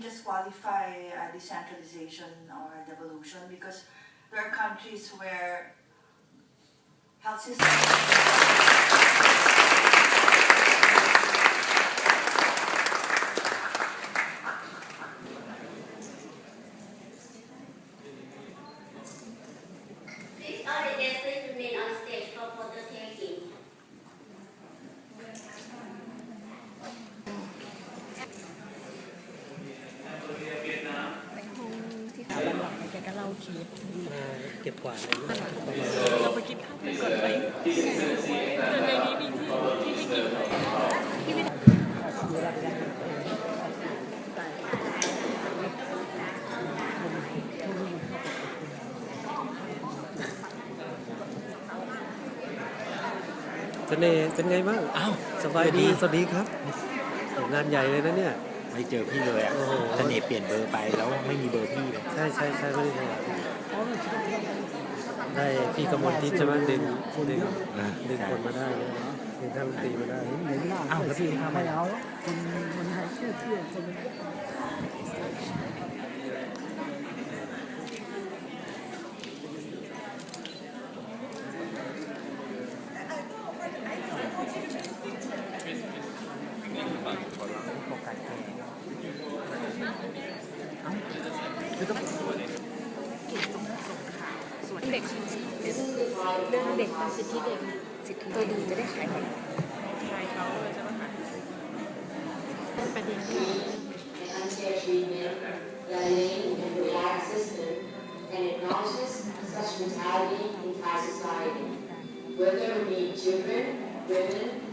disqualify uh, decentralization or devolution because there are countries where health systems. วันหลังแกก็เล่าเคสเก็บกวาดเลยเราไปกินข้าวกันก่อนไหมแต่ในนี้มีที่ที่ให้กินไหมเสน่ห์เป็นไงบ้าง อ้าว สบายดี สวัสดีครับ งานใหญ่เลยนะเนี่ย ไม่เจอพี่เลยอะโอ้โห เสน่ห์เปลี่ยนเบอร์ไปแล้วไม่มีเบอร์พี่เลยใช่ใช่ใช่ไม่ได้ใช่ได้พี่กมลทิพย์ใช่ไหมดึงดึงดึงคนมาได้นะดึงท่านดนตรีมาได้ อ้าวแล้วพี่ทำอะไรเด็ กเรื่องเด็กสิทธิเด็กสิทธิตัวดีจะได้ขายของขายเขาเลยใช่ไหมคะประเด็นที่ and unfair treatment, learning and relaxed system, and acknowledges such mentality in Thai society. Whether it be children, women,